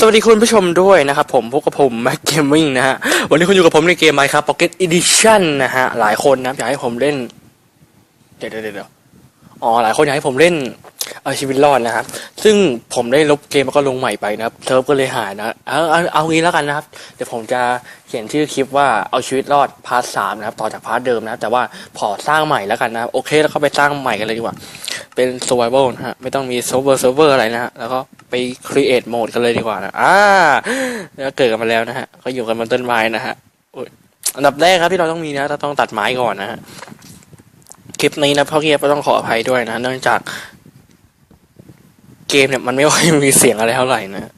สวัสดีคุณผู้ชมด้วยนะครับผมพบกับผมแม็กเกมมิ่งนะฮะ วันนี้คุณอยู่กับผมในเกม Minecraft Pocket Edition นะฮะ หลายคนนะอยากให้ผมเล่น เดี๋ยวเดี๋ยวเดี๋ยวอ๋อ หลายคนอยากให้ผมเล่นเอาชีวิตรอดนะครับ ซึ่งผมได้ลบเกมแล้วก็ลงใหม่ไปนะครับเซิร์ฟก็เลยหายนะ เอาเอาเอางี้แล้วกันนะครับ เดี๋ยวผมจะเขียนชื่อคลิปว่าเอาชีวิตรอดพาร์ทสามนะครับ ต่อจากพาร์ทเดิมนะครับ แต่ว่าพอสร้างใหม่แล้วกันนะครับ โอเค แล้วก็ไปสร้างใหม่กันเลยดีกว่า เป็น survival นะฮะ ไม่ต้องมี server server อะไรนะฮะ แล้วก็ ไป create mode กันเลยดีกว่านะอ่าแล้วเกิดกันมาแล้วนะฮะ ก็อยู่กันบนต้นไม้นะฮะอันดับแรกครับที่เราต้องมีนะเราต้องตัดไม้ก่อนนะฮะ คลิปนี้นะพ่อเกียร์ก็ต้องขออภัยด้วยนะ เนื่องจาก เกมเนี่ยมันไม่ค่อยมีเสียงอะไรเท่าไหร่นะ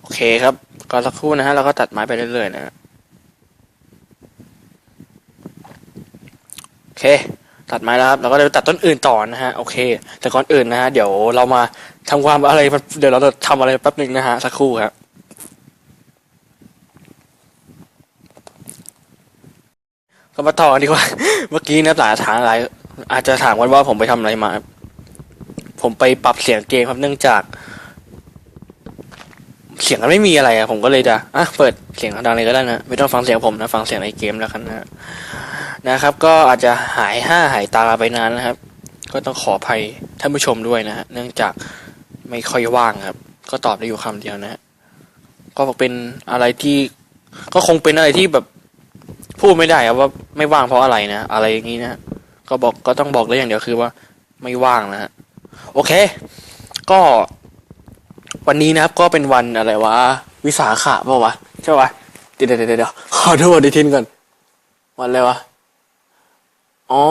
โอเคครับ ก็สักครู่นะฮะเราก็ตัดไม้ไปเรื่อยๆนะฮะโอเค ตัดไม้แล้วครับเราก็จะไปตัดต้นอื่นต่อนะฮะโอเค แต่ก่อนอื่นนะฮะเดี๋ยวเรามาทำความอะไรเดี๋ยวเราจะทำอะไรแป๊บหนึ่งนะฮะสักครู่ครับก็มาต่อดีกว่า เมื่อกี้นะหลายถามหลายอาจจะถามกันว่าผมไปทำอะไรมา ผมไปปรับเสียงเกมครับเนื่องจาก เสียงมันไม่มีอะไรอะผมก็เลยจะอะเปิดเสียงดังเลยก็ได้นะ ไม่ต้องฟังเสียงผมนะ ฟังเสียงในเกมแล้วกันนะ นะครับ ก็อาจจะหายห้าหายตาไปนานนะครับ ก็ต้องขออภัยท่านผู้ชมด้วยนะฮะเนื่องจากไม่ค่อยว่างครับ ก็ตอบได้อยู่คำเดียวนะฮะก็เป็นอะไรที่ก็คงเป็นอะไรที่แบบพูดไม่ได้อะว่าไม่ว่างเพราะอะไรนะ อะไรอย่างนี้นะก็บอกก็ต้องบอกได้อย่างเดียวคือว่าไม่ว่างนะฮะโอเค ก็วันนี้นะครับก็เป็นวันอะไรวะ วิสาขะเปล่าวะใช่ปะเดี๋ยวเดี๋ยวเดี๋ยวขอดูปฏิทินก่อน วันอะไรวะ อ๋อ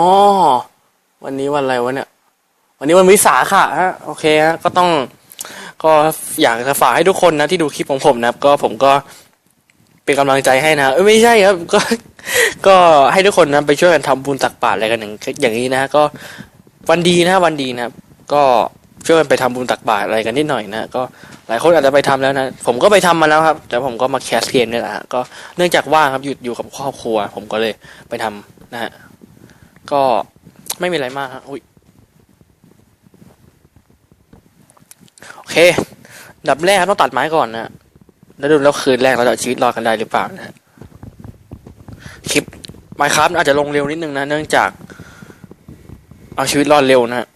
วันนี้วันอะไรวะเนี่ย วันนี้วันวิสาขะฮะ โอเคฮะ ก็ต้อง ก็อยากจะฝากให้ทุกคนนะที่ดูคลิปของผมนะครับ ก็ผมก็เป็นกำลังใจให้นะเอ้ยไม่ใช่ครับ ก็ ก็ให้ทุกคนนะไปช่วยกันทำบุญตักบาตรอะไรกันอย่างอย่างนี้นะ ก็วันดีนะวันดีนะครับ ก็ช่วยกันไปทำบุญตักบาตรอะไรกันนิดหน่อยนะ ก็หลายคนอาจจะไปทำแล้วนะ ผมก็ไปทำมาแล้วครับ แต่ผมก็มาแคสเกมเนี่ยแหละฮะก็เนื่องจากว่างครับหยุดอยู่กับครอบครัว ผมก็เลยไปทำนะฮะ ก็ไม่มีอะไรมากฮะอุ้ยโอเค ดับแรกต้องตัดไม้ก่อนนะแล้วดูแล้วคืนแรกเราจะชีวิตรอดกันได้หรือเปล่านะคลิปไมค์ครับอาจจะลงเร็วนิดนึงนะ เนื่องจาก เอาชีวิตรอดเร็วนะ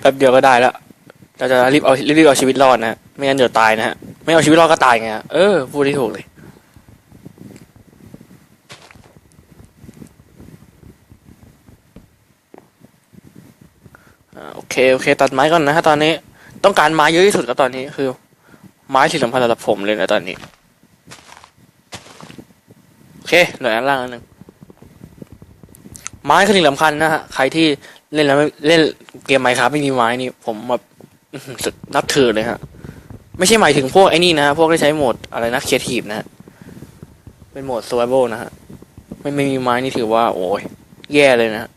แป๊บเดียวก็ได้แล้วเราจะรีบเอารีบเอาชีวิตรอดนะไม่งั้นเดี๋ยวตายนะฮะไม่เอาชีวิตรอดก็ตายไงเออพูดที่ถูกเลย อ่าโอ เคโอเค ตัดไม้ก่อนนะฮะตอนนี้ต้องการไม้เยอะที่สุดก็ตอนนี้คือ ไม้ที่สำคัญสำหรับผมเลยนะตอนนี้ โอเคเหลืออันล่างอันหนึ่งไม้คือสิ่งสำคัญนะฮะใครที่เล่นแล้วไม่เล่นเกมไมครับไม่มีไม้นี่ ผมแบบสุดนับถือเลยฮะ ไม่ใช่หมายถึงพวกไอ้นี่นะพวกที่ใช้โหมดอะไรนะเคียร์ทีฟนะฮะเป็นโหมด s u r v i v a l นะฮะไม่ไม่มีไม้นี่ถือว่า โอ้ยแย่เลยนะฮะ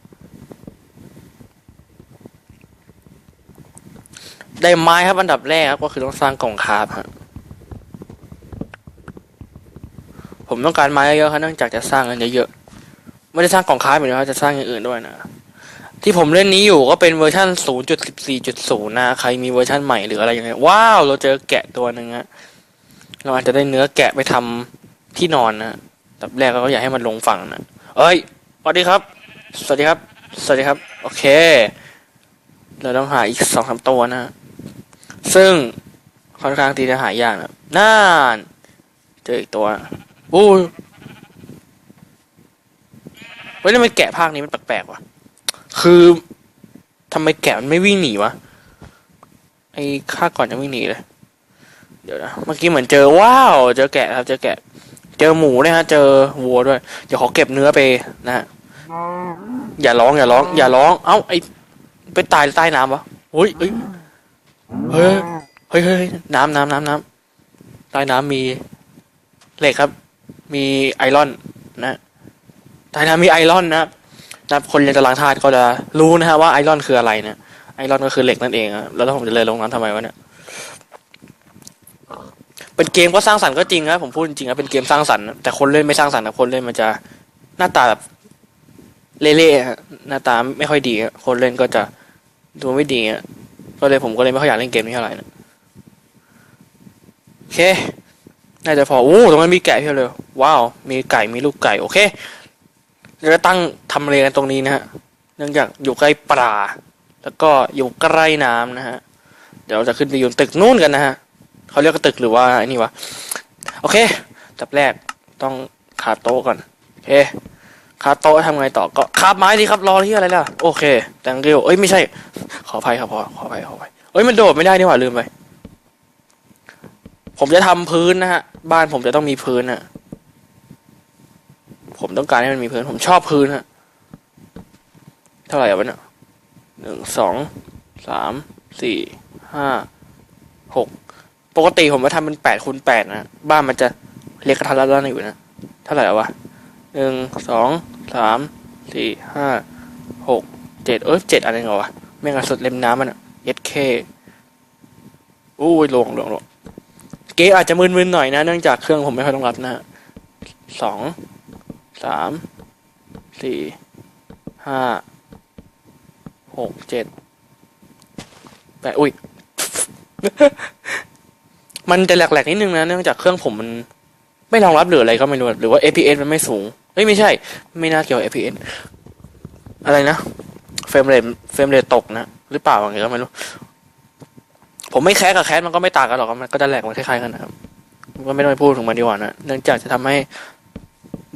ได้ไม้ครับอันดับแรกครับก็คือต้องสร้างกล่องคาร์บฮะผมต้องการไม้เยอะๆครับเนื่องจากจะสร้างกันเยอะๆไม่ได้สร้างกล่องคาร์บอย่างเดียวจะสร้างอย่างอื่นด้วยนะที่ผมเล่นนี้อยู่ก็เป็นเวอร์ชัน0.14.0 นะ ใครมีเวอร์ชันใหม่หรืออะไรยังไงว้าว เราเจอแกะตัวหนึ่งฮะเราอาจจะได้เนื้อแกะไปทำที่นอนนะอันดับแรกก็อยากให้มันลงฝั่งนะเอ้ยสวัสดีครับ สวัสดีครับ สวัสดีครับ โอเค เราต้องหาอีกสองสามตัวนะ ซึ่งค่อนข้างที่จะหายากนะน่านเจออีกตัวอู้ยเฮ้ยทำไมแกะภาคนี้มันแปลกๆวะ คือทำไมแกะมันไม่วิ่งหนีวะ ไอ้ข้าก่อนจะวิ่งหนีเลย เดี๋ยวนะ เมื่อกี้เหมือนเจอว้าว เจอแกะครับ เจอแกะ เจอหมูด้วยฮะ เจอวัวด้วย เดี๋ยวขอเก็บเนื้อไปนะฮะ อย่าร้องอย่าร้อง อย่าร้อง เอ้าไอไปตายใต้น้ำวะเฮ้ยเอ้ย เฮ้ยเฮ้ยเฮ้ยน้ำน้ำน้ำน้ำใต้น้ำมีเหล็กครับ มีไอรอน นะใต้น้ำมีไอรอนนะครับนะครับคนเรียนตารางธาตุก็จะรู้นะฮะว่าไอรอนคืออะไรนะไอรอนก็คือเหล็กนั่นเองแล้วถ้าผมจะเลยลงน้ำทำไมวะเนี่ยเป็นเกมก็สร้างสรรค์ก็จริงนะผมพูดจริงๆนะเป็นเกมสร้างสรรค์แต่คนเล่นไม่สร้างสรรค์นะคนเล่นมันจะหน้าตาแบบเละๆหน้าตาไม่ค่อยดีคนเล่นก็จะดูไม่ดีอะ ก็เลยผมก็เลยไม่ค่อยอยากเล่นเกมนี้เท่าไหร่นะโอเค น่าจะพอโอ้ตรงนั้นมีแกะเพียบเลย ว้าว มีไก่ มีลูกไก่ โอเคเดี๋ยวจะตั้งทำเลกันตรงนี้นะฮะ เนื่องจากอยู่ใกล้ปลาแล้วก็อยู่ใกล้น้ำนะฮะ เดี๋ยวเราจะขึ้นไปอยู่ตึกนู่นกันนะฮะ เขาเรียกตึกหรือว่าไอ้นี่วะ โอเคจับแรกต้องคาโต๊ะก่อน โอเค คาโต๊ะทำไงต่อก็คาบไม้ดีครับรอที่อะไรล่ะโอเค thank you เอ้ยไม่ใช่ ขออภัยครับขอขออภัยขออภัยเอ้ยมันโดดไม่ได้นี่หว่าลืมไปผมจะทำพื้นนะฮะ บ้านผมจะต้องมีพื้นอะผมต้องการให้มันมีพื้น ผมชอบพื้นฮะ เท่าไหร่อะวะเนี่ยหนึ่งสองสามสี่ห้าหกปกติผมมาทำเป็นแปดคูณแปดนะ บ้านมันจะเล็กกระทัดรัดอยู่นะ เท่าไหร่อะวะ หนึ่งสองสามสี่ห้าหกเจ็ดเอ้ยเจ็ดอะไรเหรอวะแม่งกระสุดเล็มน้ำมันอะเอสเคอู้ยลงลงลงเกอาจจะมึนๆหน่อยนะ เนื่องจากเครื่องผมไม่ค่อยต้องรับนะฮะสองสามสี่ห้าหกเจ็ดแปดอุ้ย มันจะแหลกๆนิดนึงนะ เนื่องจากเครื่องผมมัน ไม่รองรับหรืออะไรก็ไม่รู้หรือว่า APS มันไม่สูงเอ้ยไม่ใช่ ไม่น่าเกี่ยว APS อะไรนะเฟรมเรทเฟรมเรทตกนะ หรือเปล่าอะไรก็ไม่รู้ ผมไม่แคสกับแคสมันก็ไม่ต่างกันหรอกมันก็จะแหลกมันคล้ายๆกันนะครับก็ไม่ต้องไปพูดถึงมันดีกว่านะเนื่องจากจะทำให้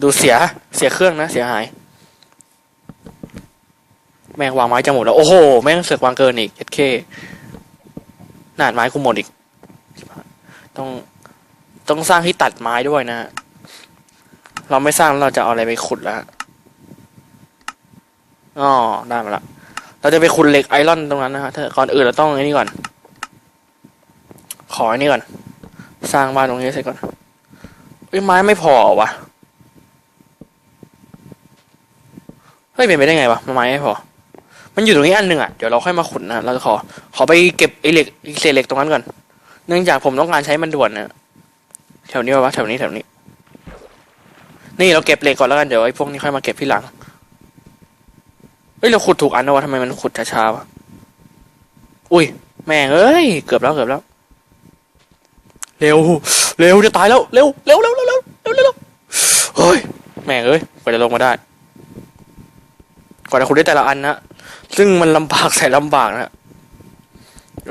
ดูเสียเสียเครื่องนะ เสียหาย แม่งวางไม้จะหมดแล้ว โอ้โห แม่งเสือกวางเกินอีกเอเคหนาดไม้กูหมดอีก ต้อง ต้องสร้างที่ตัดไม้ด้วยนะ เราไม่สร้างเราจะเอาอะไรไปขุดแล้วฮะอ๋อได้มาละเราจะไปขุดเหล็กไอรอนตรงนั้นนะฮะก่อนอื่นเราต้องไอ้นี่ก่อน ขอไอ้นี่ก่อน สร้างบ้านตรงนี้เสร็จก่อนเอ้ยไม้ไม่พอวะเฮ้ยเป็นไปได้ไงวะไม้ไม่พอ มันอยู่ตรงนี้อันหนึ่งอะเดี๋ยวเราค่อยมาขุดนะเราจะขอ ขอไปเก็บไอเหล็กเศษเหล็กตรงนั้นก่อน เนื่องจากผมต้องการใช้มันด่วนนะ แถวนี้วะแถวนี้แถวนี้ นี่เราเก็บเหล็กก่อนแล้วกันเดี๋ยวไอ้พวกนี้ค่อยมาเก็บที่หลังเฮ้ยเราขุดถูกอันนะวะทำไมมันขุดช้าๆวะอุ้ยแม่งเอ้ยเกือบแล้วเกือบแล้ว เร็วเร็วจะตายแล้วเร็วเร็วเร็วเร็วเร็วเร็วเฮ้ยแม่งเอ้ยกว่าจะลงมาได้กว่าจะขุดได้แต่ละอันนะซึ่งมันลำบากใส่ลำบากนะ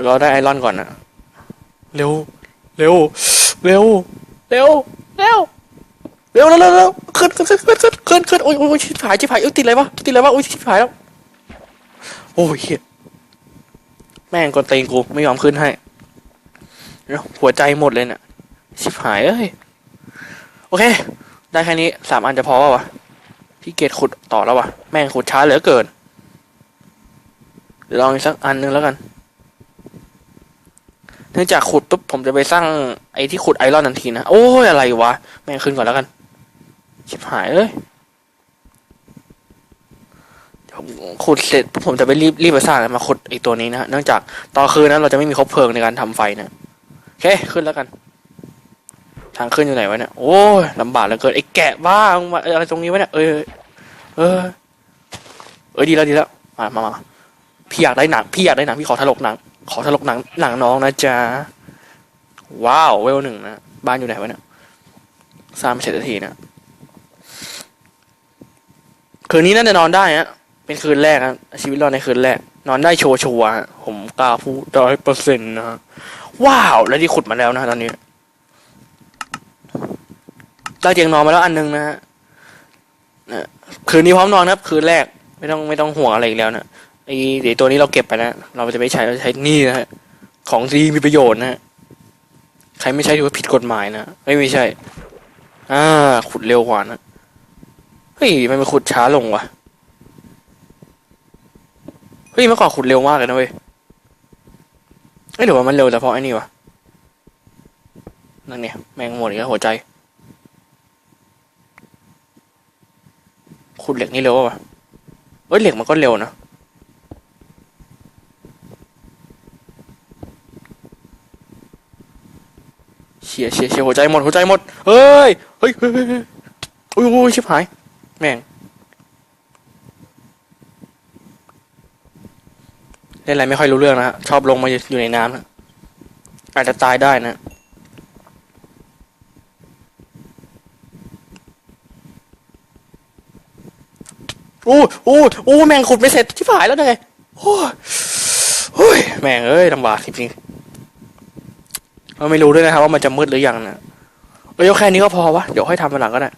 เราได้ไอรอนก่อนนะเร็ว เร็ว เร็ว เร็ว เร็ว เร็วเร็วเร็วเร็วขึ้นขึ้นขึ้นขึ้นขึ้นขึ้นขึ้นโอ้ยโอ้ยโอ้ยชิบหายชิบหายเอ้ยติดอะไรวะติดอะไรวะโอ้ยชิบหายแล้ว โอ้ยเหี้ยแม่งกดตีนกูไม่ยอมขึ้นให้เดี๋ยวหัวใจหมดเลยเนี่ยชิบหายเอ้ย โอเค ได้แค่นี้สามอันจะพอปะวะพี่เกดขุดต่อแล้ววะแม่งขุดช้าเหลือเกินเดี๋ยวลองอีกสักอันนึงแล้วกัน เนื่องจากขุดปุ๊บผมจะไปสร้างไอ้ที่ขุดไอรอนทันทีนะ โอ้ยอะไรวะ แม่งขึ้นก่อนแล้วกัน ชิบหายเลยขุดเสร็จผมจะไปรีบรีบไปสร้างแล้วมาขุดไอตัวนี้นะเนื่องจากตอนคืนนั้นเราจะไม่มีคบเพลิงในการทำไฟนะโอเคขึ้นแล้วกัน ทางขึ้นอยู่ไหนวะเนี่ยโอ้ยลำบากเหลือเกินไอ้แกะบ้ามึงมาอะไรตรงนี้วะเนี่ยเออเออเออดีแล้วดีแล้วมามามาพี่อยากได้หนังพี่อยากได้หนังพี่ขอถลกหนัง ขอถลกหนังหนังน้องนะจ๊ะ ว้าว เวลหนึ่งนะ บ้านอยู่ไหนวะเนี่ยสร้างไม่เสร็จสักทีนะคืนนี้น่าจะนอนได้ฮะเป็นคืนแรกครับชีวิตรอดในคืนแรก นอนได้โชว์ชัวร์ๆฮะผมกล้าพูดร้อยเปอร์เซ็นต์นะฮะว้าว แล้วที่ขุดมาแล้วนะตอนนี้ได้เตียงนอนมาแล้วอันหนึงนะฮะนะคืนนี้พร้อมนอนครับ คืนแรกไม่ต้องไม่ต้องห่วงอะไรอีกแล้วนะ ไอ้เดี๋ยวตัวนี้เราเก็บไปนะเราจะไม่ใช้เราจะใช้นี่นะฮะของดีมีประโยชน์นะฮะใครไม่ใช้ถือว่าผิดกฎหมายนะไม่ไม่ใช่ อ่า ขุดเร็วกว่านะเฮ้ยมันมาขุดช้าลงวะเฮ้ยเมื่อก่อนขุดเร็วมากเลยนะเว้ยเฮ้ยหรือว่ามันเร็วแต่เพราะไอ้นี่วะนั่นเนี่ยแมงหมดอีกแล้วหัวใจ ขุดเหล็กนี่เร็วปะวะเฮ้ยเหล็กมันก็เร็วนะียเชียเชียหัวใจหมดหัวใจหมดเฮ้ยเฮ้ยเฮ้ยโอ้ยโอ้ยชิบหาย แม่งเล่นอะไรไม่ค่อยรู้เรื่องนะฮะชอบลงมาอยู่ในน้ำนะอาจจะตายได้นะโอ้โอ้โอ้แม่งขุดไม่เสร็จที่ผายแล้วไงโอ้ยแม่งเอ้ยลำบากจริงๆ เราไม่รู้ด้วยนะครับว่ามันจะมืดหรือยังนะเอ้ยแค่นี้ก็พอวะ เดี๋ยวค่อยทำมาหลังก็ได้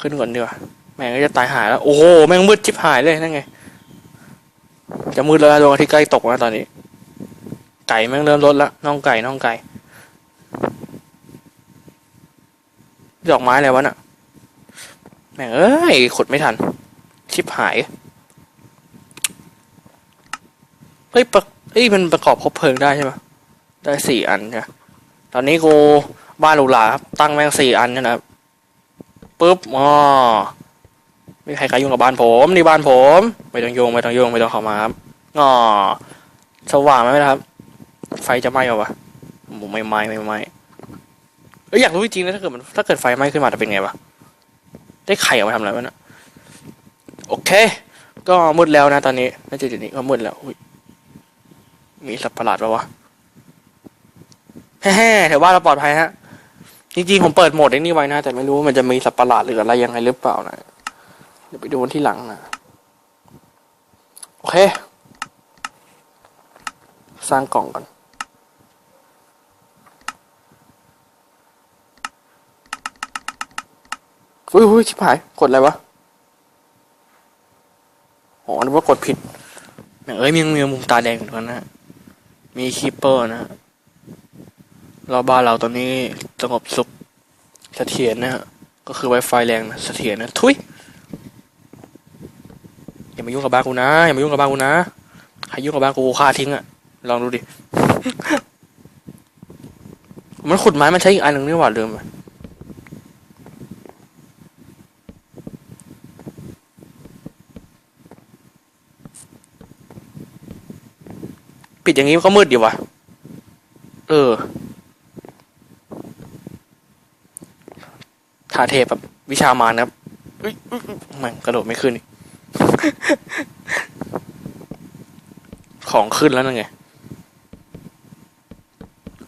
ขึ้นก่อนดีกว่า แม่งก็จะตายหายแล้ว โอ้โห แม่งมืดชิบหายเลยนั่นไง จะมืดแล้วดวงอาทิตย์ใกล้ตกแล้วตอนนี้ ไก่แม่งเริ่มลดล้วน่องไก่น่องไก่ ดอกไม้อะไรวะน่ะ แม่งเอ้ยขุดไม่ทัน ชิบหาย เฮ้ยประเฮ้ยมันประกอบครบเพลิงได้ใช่ไหมได้สี่อันใช่ไหม ตอนนี้กูบ้านหรูหราครับ ตั้งแม่งสี่อันเนยนะครับปุ๊บอ๋อไม่ใครกล้ายุ่งกับบ้านผมนี่บ้านผมไม่ต้องยุ่งไม่ต้องยุ่งไม่ต้องเข้ามาครับอ๋อสว่างไหมครับ ไฟจะไหม้เอาวะผมไม่ไหม้ไม่ไหม้เอ้ยอยากรู้จริงๆนะถ้าเกิดมันถ้าเกิดไฟไหม้ขึ้นมาจะเป็นไงวะได้ไข่เอามาทำอะไรวะเนะโอเค ก็มืดแล้วนะตอนนี้น่าจะจุดนี้ก็มืดแล้วอุ๊ยมีสัตว์ประหลาดปะวะ แฮ่ๆถือว่าเราปลอดภัยฮะ จริงๆ ผมเปิดโหมดไอ้นี่ไว้นะ แต่ไม่รู้ว่ามันจะมีสัตว์ประหลาดหรืออะไรยังไงหรือเปล่านะ เดี๋ยวไปดูที่หลังนะ โอเค สร้างกล่องก่อนอุ้ยอุ้ยชิบหาย กดอะไรวะ อ๋อนึกว่ากดผิดแม่งเอ้ยมีมีมุมตาแดงเหมือนกันนะ มีคีปเปอร์นะ ฮะรอบบ้านเราตอนนี้สงบสุขเสถียรนะฮะก็คือ Wi-Fi แรงนะเสถียรนะทุยอย่ามายุ่งกับบ้านกูนะอย่ามายุ่งกับบ้านกูนะใครยุ่งกับบ้านกูฆ่าทิ้งอะลองดูดิมันขุดไม้มันใช้อีกอันหนึ่งนี่หว่าลืมปิดอย่างนี้ก็มืดดีวะเออ ทาเทพแบบวิชามานครับอุ๊ยอุ๊ยมันกระโดดไม่ขึ้น ของขึ้นแล้วนั่นไง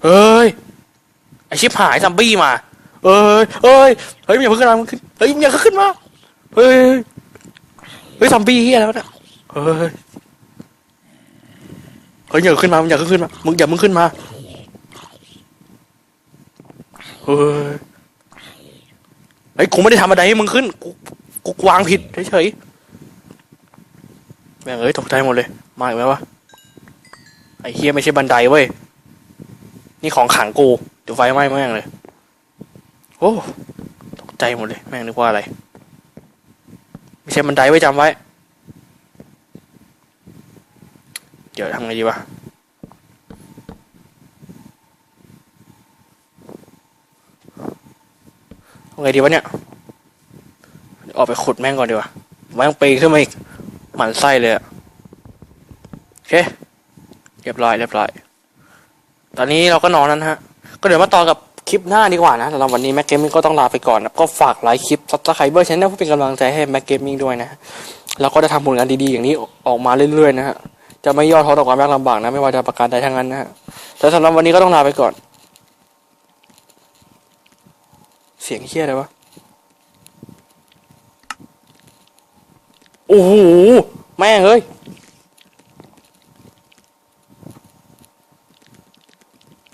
เฮ้ย ไอชิบหายซัมบี้มา เอ้ยเอ้ย เฮ้ยมึงอย่าเพิ่งขึ้นมาขึ้น เฮ้ยมึงอย่าขึ้นมา เฮ้ย เฮ้ยซัมบี้เฮียอะไรวเนี่ยเฮ้ย เฮ้ยอย่าขึ้นมา มึงอย่าขึ้นมา มึงอย่ามึงขึ้นมา เฮ้ย เฮ้ยกูไม่ได้ทำอะไรให้มึงขึ้นกูกูวางผิดเฉยๆแม่งเอ้ยตกใจหมดเลย มาอีกแล้ววะไอ้เฮียไม่ใช่บันไดเว้ยนี่ของขังกูเดี๋ยวไฟไหม้แม่งเลย โอ้ตกใจหมดเลย แม่งนึกว่าอะไร ไม่ใช่บันไดไว้จำไว้ เดี๋ยวทำไงดีวะ ทำไงดีวะเนี่ยออกไปขุดแม่งก่อนดีกว่าแม่งปีขึ้นมาอีกหมันไส้เลยอะโอเคเรียบร้อยเรียบร้อย ตอนนี้เราก็นอนแล้นฮะ ก็เดี๋ยวมาต่อกับคลิปหน้าดีกว่านะสำหรับวันนี้แม็กเกมมิ่งก็ต้องลาไปก่อนนะก็ฝากไลค์คลิปซับสไครเบอร์ชแนลเพื่อเป็นกำลังใจให้แม็กเกมมิ่งด้วยนะเราก็จะทำผลงานดีๆอย่างนี้ออกมาเรื่อยๆนะฮะจะไม่ย่อท้อต่อความยากลำบากนะไม่ว่าจะประการใดทั้งนั้นนะฮะแต่สำหรับวันนี้ก็ต้องลาไปก่อน เสียงเฮี้ยอะไรวะ โอ้โห แม่งเอ้ย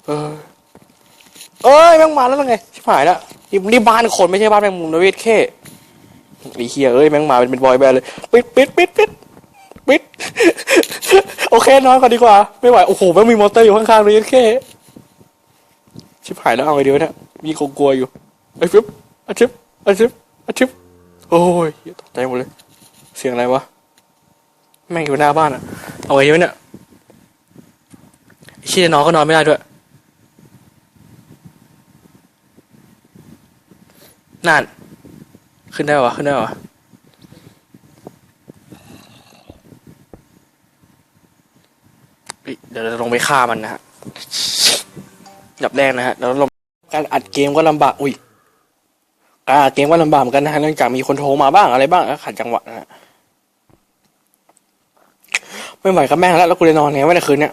เออเอ้ย แม่งมาแล้วไง ชิบหายแล้วนี่นี่บ้านคนไม่ใช่บ้านแมงมุมนะเวทแค่ไอ้เฮียเอ้ย แม่งมาเป็นเป็นบอยแบนด์เลย ปิดปิดปิดปิดปิด โอเคนอนก่อนดีกว่า ไม่ไหว โอ้โห แม่งมีมอเตอร์อยู่ข้างๆเลยแค่ชิบหายแล้วเอาไงดีวะเนี่ยมีกลัวๆอยู่ ไอ้ฟิบอาชิบอาชิบอาชิบโอ้ยเฮ้ยตกใจหมดเลย เสียงอะไรวะ แม่งอยู่หน้าบ้านอะเอาไงดีวะเนี่ยไอ้เชี่ยนอนก็นอนไม่ได้ด้วย นั่น ขึ้นได้ปะวะขึ้นได้ปะวะเดี๋ยวเราลงไปฆ่ามันนะฮะอันดับแรกนะฮะแล้วลงการอัดเกมก็ลำบาก อุ้ย การอัดเกมก็ลำบากเหมือนกันนะฮะเนื่องจากมีคนโทรมาบ้างอะไรบ้างขัดจังหวะนะฮะไม่ไหวกับแม่งแล้วแล้วกูจะนอนไงวะในคืนเนี้ย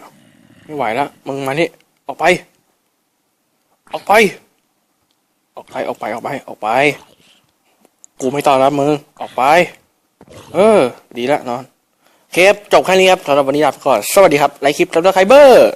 ไม่ไหวแล้วมึงมานี่ออกไป ออกไป ออกไปออกไปออกไปออกไป กูไม่ต้อนรับมึงออกไป เออ ดีละนอนเคครับจบแค่นี้ครับสำหรับวันนี้ลาไปก่อนสวัสดีครับไลค์คลิปซับสไครเบอร์